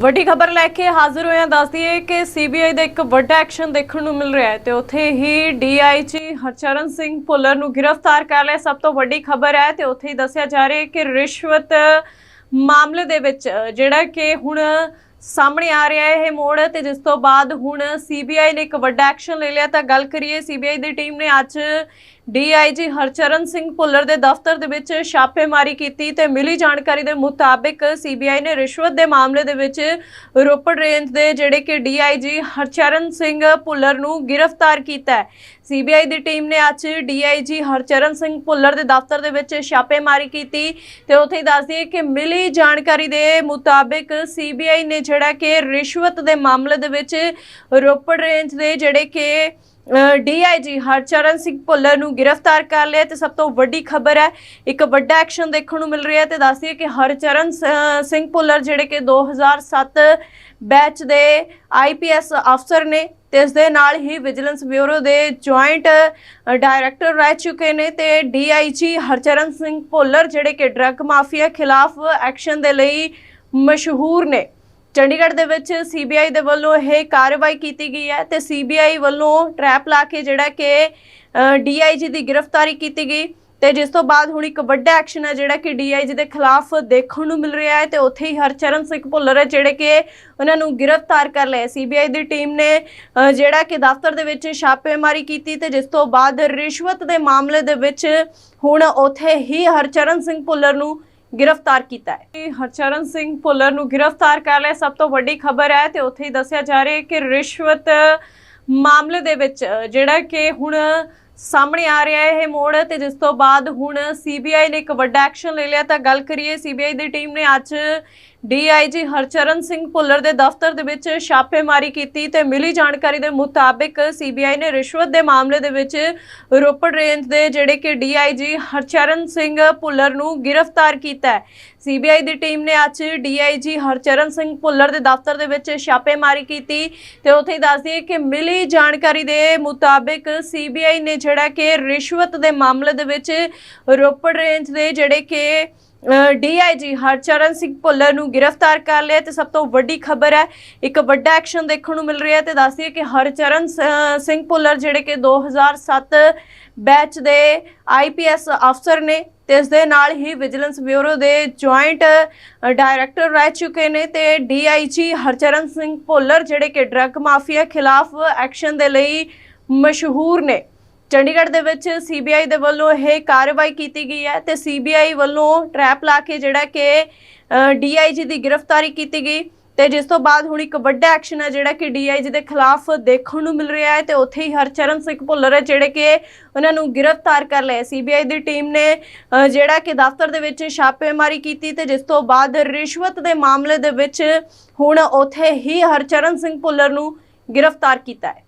ਵੱਡੀ ਖਬਰ ਲੈ ਕੇ ਹਾਜ਼ਰ ਹੋਇਆ ਹਾਂ ਦੱਸਦੀ ਹੈ ਕਿ ਸੀਬੀਆਈ ਦਾ ਇੱਕ ਵੱਡਾ ਐਕਸ਼ਨ ਦੇਖਣ ਨੂੰ ਮਿਲ ਰਿਹਾ ਹੈ ਤੇ ਉੱਥੇ ਹੀ ਡੀਆਈਜੀ ਹਰਚਰਨ ਸਿੰਘ ਭੁੱਲਰ ਨੂੰ ਗ੍ਰਿਫਤਾਰ ਕਰ ਲਿਆ। ਸਭ ਤੋਂ ਵੱਡੀ ਖਬਰ ਹੈ ਤੇ ਉੱਥੇ ਹੀ ਦੱਸਿਆ ਜਾ ਰਿਹਾ ਹੈ ਕਿ ਰਿਸ਼ਵਤ ਮਾਮਲੇ ਦੇ ਵਿੱਚ ਜਿਹੜਾ ਕਿ ਹੁਣ ਸਾਹਮਣੇ ਆ ਰਿਹਾ ਹੈ ਇਹ ਮੋੜ ਤੇ ਜਿਸ ਤੋਂ ਬਾਅਦ ਹੁਣ ਸੀਬੀਆਈ ਨੇ ਇੱਕ ਵੱਡਾ ਐਕਸ਼ਨ ਲੈ ਲਿਆ। ਤਾਂ ਗੱਲ ਕਰੀਏ ਸੀਬੀਆਈ ਦੀ ਟੀਮ ਨੇ ਅੱਜ ਡੀਆਈਜੀ ਹਰਚਰਨ ਸਿੰਘ ਭੁੱਲਰ ਦੇ ਦਫ਼ਤਰ ਦੇ ਵਿੱਚ ਛਾਪੇਮਾਰੀ ਕੀਤੀ ਤੇ ਮਿਲੀ ਜਾਣਕਾਰੀ ਦੇ ਮੁਤਾਬਿਕ ਸੀਬੀਆਈ ਨੇ ਰਿਸ਼ਵਤ ਦੇ ਮਾਮਲੇ ਦੇ ਵਿੱਚ ਰੋਪੜ ਰੇਂਜ ਦੇ ਜਿਹੜੇ ਕਿ ਡੀਆਈਜੀ ਹਰਚਰਨ ਸਿੰਘ ਭੁੱਲਰ ਨੂੰ ਗ੍ਰਿਫਤਾਰ ਕੀਤਾ ਹੈ। ਸੀਬੀਆਈ ਦੀ ਟੀਮ ਨੇ ਅੱਜ ਡੀਆਈਜੀ ਹਰਚਰਨ ਸਿੰਘ ਭੁੱਲਰ ਦੇ ਦਫ਼ਤਰ ਦੇ ਵਿੱਚ ਛਾਪੇਮਾਰੀ ਕੀਤੀ ਤੇ ਉੱਥੇ ਹੀ ਦੱਸਦੀ ਕਿ ਮਿਲੀ ਜਾਣਕਾਰੀ ਦੇ ਮੁਤਾਬਿਕ ਸੀਬੀਆਈ ਨੇ ਜਿਹੜਾ ਕਿ ਰਿਸ਼ਵਤ ਦੇ ਮਾਮਲੇ ਦੇ ਵਿੱਚ ਰੋਪੜ ਰੇਂਜ ਦੇ ਜਿਹੜੇ ਕਿ ਡੀਆਈਜੀ ਹਰਚਰਨ ਸਿੰਘ ਭੁੱਲਰ ਨੂੰ ਗ੍ਰਿਫਤਾਰ ਕਰ ਲਿਆ ਤੇ ਸਭ ਤੋਂ ਵੱਡੀ ਖਬਰ ਹੈ, ਇੱਕ ਵੱਡਾ ਐਕਸ਼ਨ ਦੇਖਣ ਨੂੰ ਮਿਲ ਰਿਹਾ ਹੈ ਤੇ ਦੱਸਦੀ ਹੈ ਕਿ ਹਰਚਰਨ ਸ- ਸਿੰਘ ਭੁੱਲਰ ਜਿਹੜੇ ਕਿ 2007 ਬੈਚ ਦੇ ਆਈਪੀਐਸ ਅਫਸਰ ਨੇ ਤੇ ਇਸ ਦੇ ਨਾਲ ਹੀ ਵਿਜੀਲੈਂਸ ਬਿਊਰੋ ਦੇ ਜੁਆਇੰਟ ਡਾਇਰੈਕਟਰ ਰਹਿ ਚੁੱਕੇ ਨੇ ਤੇ ਡੀਆਈਜੀ ਹਰਚਰਨ ਸਿੰਘ ਭੁੱਲਰ ਜਿਹੜੇ ਕਿ ਡਰੱਗ ਮਾਫੀਆ ਖਿਲਾਫ ਐਕਸ਼ਨ ਦੇ ਲਈ ਮਸ਼ਹੂਰ ਨੇ। ਚੰਡੀਗੜ੍ਹ ਦੇ ਵਿੱਚ ਸੀਬੀਆਈ ਦੇ ਵੱਲੋਂ ਇਹ ਕਾਰਵਾਈ ਕੀਤੀ ਗਈ ਹੈ ਤੇ ਸੀਬੀਆਈ ਵੱਲੋਂ ਟਰੈਪ ਲਾ ਕੇ ਜਿਹੜਾ ਕਿ ਡੀਆਈਜੀ ਦੀ ਗ੍ਰਿਫਤਾਰੀ ਕੀਤੀ ਗਈ ਤੇ ਜਿਸ ਤੋਂ ਬਾਅਦ ਹੁਣ ਇੱਕ ਵੱਡਾ ਐਕਸ਼ਨ ਹੈ ਜਿਹੜਾ ਕਿ ਡੀਆਈਜੀ ਦੇ ਖਿਲਾਫ ਦੇਖਣ ਨੂੰ ਮਿਲ ਰਿਹਾ ਹੈ ਤੇ ਉੱਥੇ ਹੀ ਹਰਚਰਨ ਸਿੰਘ ਭੁੱਲਰ ਹੈ ਜਿਹੜੇ ਕਿ ਉਹਨਾਂ ਨੂੰ ਗ੍ਰਿਫਤਾਰ ਕਰ ਲਿਆ ਸੀਬੀਆਈ ਦੀ ਟੀਮ ਨੇ ਜਿਹੜਾ ਕਿ ਦਫ਼ਤਰ ਦੇ ਵਿੱਚ ਛਾਪੇਮਾਰੀ ਕੀਤੀ ਤੇ ਜਿਸ ਤੋਂ ਬਾਅਦ ਰਿਸ਼ਵਤ ਦੇ ਮਾਮਲੇ ਦੇ ਵਿੱਚ ਹੁਣ ਉੱਥੇ ਹੀ ਹਰਚਰਨ ਸਿੰਘ ਭੁੱਲਰ ਨੂੰ ਗ੍ਰਿਫਤਾਰ ਕੀਤਾ ਹੈ। ਹਰਚਰਨ ਸਿੰਘ ਭੁੱਲਰ ਨੂੰ ਗ੍ਰਿਫਤਾਰ ਕਰ ਲਿਆ। ਸਭ ਤੋਂ ਵੱਡੀ ਖਬਰ ਹੈ ਤੇ ਉੱਥੇ ਹੀ ਦੱਸਿਆ ਜਾ ਰਿਹਾ ਹੈ ਕਿ ਰਿਸ਼ਵਤ ਮਾਮਲੇ ਦੇ ਵਿੱਚ, ਜਿਹੜਾ ਕਿ ਹੁਣ ਸਾਹਮਣੇ ਆ ਰਿਹਾ ਹੈ ਇਹ ਮੋੜ ਤੇ ਜਿਸ ਤੋਂ ਬਾਅਦ ਹੁਣ ਸੀਬੀਆਈ ਨੇ ਇੱਕ ਵੱਡਾ ਐਕਸ਼ਨ ਲੈ ਲਿਆ। ਤਾਂ ਗੱਲ ਕਰੀਏ ਸੀਬੀਆਈ ਦੀ ਟੀਮ ਨੇ ਅੱਜ ਡੀਆਈਜੀ ਹਰਚਰਨ ਸਿੰਘ ਭੁੱਲਰ ਦੇ ਦਫ਼ਤਰ ਦੇ ਵਿੱਚ ਛਾਪੇਮਾਰੀ ਕੀਤੀ ਤੇ ਮਿਲੀ ਜਾਣਕਾਰੀ ਦੇ ਮੁਤਾਬਿਕ ਸੀਬੀਆਈ ਨੇ ਰਿਸ਼ਵਤ ਦੇ ਮਾਮਲੇ ਦੇ ਵਿੱਚ ਰੋਪੜ ਰੇਂਜ ਦੇ ਜਿਹੜੇ ਕਿ ਡੀਆਈਜੀ ਹਰਚਰਨ ਸਿੰਘ ਭੁੱਲਰ ਨੂੰ ਗ੍ਰਿਫਤਾਰ ਕੀਤਾ ਹੈ। ਸੀਬੀਆਈ ਦੀ ਟੀਮ ਨੇ ਅੱਜ ਡੀਆਈਜੀ ਹਰਚਰਨ ਸਿੰਘ ਭੁੱਲਰ ਦੇ ਦਫ਼ਤਰ ਦੇ ਵਿੱਚ ਛਾਪੇਮਾਰੀ ਕੀਤੀ ਤੇ ਉੱਥੇ ਦੱਸਦੀ ਹੈ ਕਿ ਮਿਲੀ ਜਾਣਕਾਰੀ ਦੇ ਮੁਤਾਬਿਕ ਸੀਬੀਆਈ ਨੇ ਜਿਹੜਾ ਕਿ ਰਿਸ਼ਵਤ ਦੇ ਮਾਮਲੇ ਦੇ ਵਿੱਚ ਰੋਪੜ ਰੇਂਜ ਦੇ ਜਿਹੜੇ ਕਿ ਡੀਆਈਜੀ ਹਰਚਰਨ ਸਿੰਘ ਭੁੱਲਰ ਨੂੰ ਗ੍ਰਿਫਤਾਰ ਕਰ ਲਿਆ ਤੇ ਸਭ ਤੋਂ ਵੱਡੀ ਖਬਰ ਹੈ, ਇੱਕ ਵੱਡਾ ਐਕਸ਼ਨ ਦੇਖਣ ਨੂੰ ਮਿਲ ਰਿਹਾ ਹੈ ਤੇ ਦੱਸਦੀ ਹੈ ਕਿ ਹਰਚਰਨ ਸ- ਸਿੰਘ ਭੁੱਲਰ ਜਿਹੜੇ ਕਿ 2007 ਬੈਚ ਦੇ ਆਈਪੀਐਸ ਅਫਸਰ ਨੇ ਤੇ ਇਸ ਦੇ ਨਾਲ ਹੀ ਵਿਜੀਲੈਂਸ ਬਿਊਰੋ ਦੇ ਜੁਆਇੰਟ ਡਾਇਰੈਕਟਰ ਰਹਿ ਚੁੱਕੇ ਨੇ ਤੇ ਡੀਆਈਜੀ ਹਰਚਰਨ ਸਿੰਘ ਭੁੱਲਰ ਜਿਹੜੇ ਕਿ ਡਰੱਗ ਮਾਫੀਆ ਖਿਲਾਫ ਐਕਸ਼ਨ ਦੇ ਲਈ ਮਸ਼ਹੂਰ ਨੇ। ਚੰਡੀਗੜ੍ਹ ਦੇ ਵਿੱਚ ਸੀਬੀਆਈ ਦੇ ਵੱਲੋਂ ਇਹ ਕਾਰਵਾਈ ਕੀਤੀ ਗਈ ਹੈ ਤੇ ਸੀਬੀਆਈ ਵੱਲੋਂ ਟਰੈਪ ਲਾ ਕੇ ਜਿਹੜਾ ਕਿ ਡੀਆਈਜੀ ਦੀ ਗ੍ਰਿਫਤਾਰੀ ਕੀਤੀ ਗਈ ਤੇ ਜਿਸ ਤੋਂ ਬਾਅਦ ਹੁਣ ਇੱਕ ਵੱਡਾ ਐਕਸ਼ਨ ਹੈ ਜਿਹੜਾ ਕਿ ਡੀਆਈਜੀ ਦੇ ਖਿਲਾਫ ਦੇਖਣ ਨੂੰ ਮਿਲ ਰਿਹਾ ਹੈ ਤੇ ਉੱਥੇ ਹੀ ਹਰਚਰਨ ਸਿੰਘ ਭੁੱਲਰ ਹੈ ਜਿਹੜੇ ਕਿ ਉਹਨਾਂ ਨੂੰ ਗ੍ਰਿਫਤਾਰ ਕਰ ਲਿਆ ਸੀਬੀਆਈ ਦੀ ਟੀਮ ਨੇ ਜਿਹੜਾ ਕਿ ਦਫ਼ਤਰ ਦੇ ਵਿੱਚ ਛਾਪੇਮਾਰੀ ਕੀਤੀ ਤੇ ਜਿਸ ਤੋਂ ਬਾਅਦ ਰਿਸ਼ਵਤ ਦੇ ਮਾਮਲੇ ਦੇ ਵਿੱਚ ਹੁਣ ਉੱਥੇ ਹੀ ਹਰਚਰਨ ਸਿੰਘ ਭੁੱਲਰ ਨੂੰ ਗ੍ਰਿਫਤਾਰ ਕੀਤਾ ਹੈ।